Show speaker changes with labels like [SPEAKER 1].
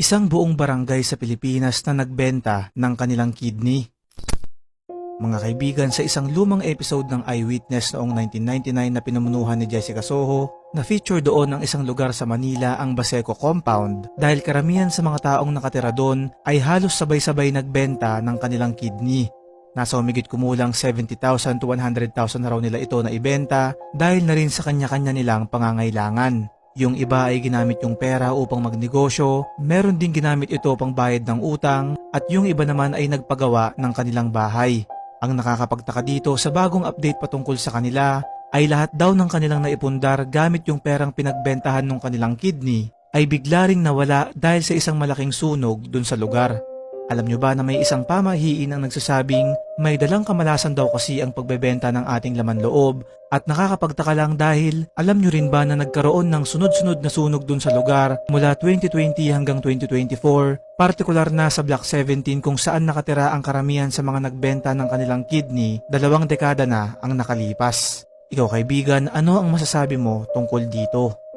[SPEAKER 1] Isang buong barangay sa Pilipinas na nagbenta ng kanilang kidney. Mga kaibigan, sa isang lumang episode ng Eyewitness noong 1999 na pinamunuhan ni Jessica Soho, na feature doon ang isang lugar sa Manila ang Baseco Compound dahil karamihan sa mga taong nakatira doon ay halos sabay-sabay nagbenta ng kanilang kidney. Nasa umigit kumulang 70,000 to 100,000 na raw nila ito na ibenta dahil na rin sa kanya-kanya nilang pangangailangan. Yung iba ay ginamit yung pera upang magnegosyo, meron din ginamit ito pang bayad ng utang, at yung iba naman ay nagpagawa ng kanilang bahay. Ang nakakapagtaka dito sa bagong update patungkol sa kanila ay lahat daw ng kanilang naipundar gamit yung perang pinagbentahan ng kanilang kidney ay bigla ring nawala dahil sa isang malaking sunog dun sa lugar. Alam nyo ba na may isang pamahiin ang nagsasabing may dalang kamalasan daw kasi ang pagbebenta ng ating laman loob at nakakapagtaka lang dahil alam nyo rin ba na nagkaroon ng sunod-sunod na sunog dun sa lugar mula 2020 hanggang 2024, partikular na sa Block 17 kung saan nakatira ang karamihan sa mga nagbenta ng kanilang kidney, dalawang dekada na ang nakalipas. Ikaw kaibigan, ano ang masasabi mo tungkol dito?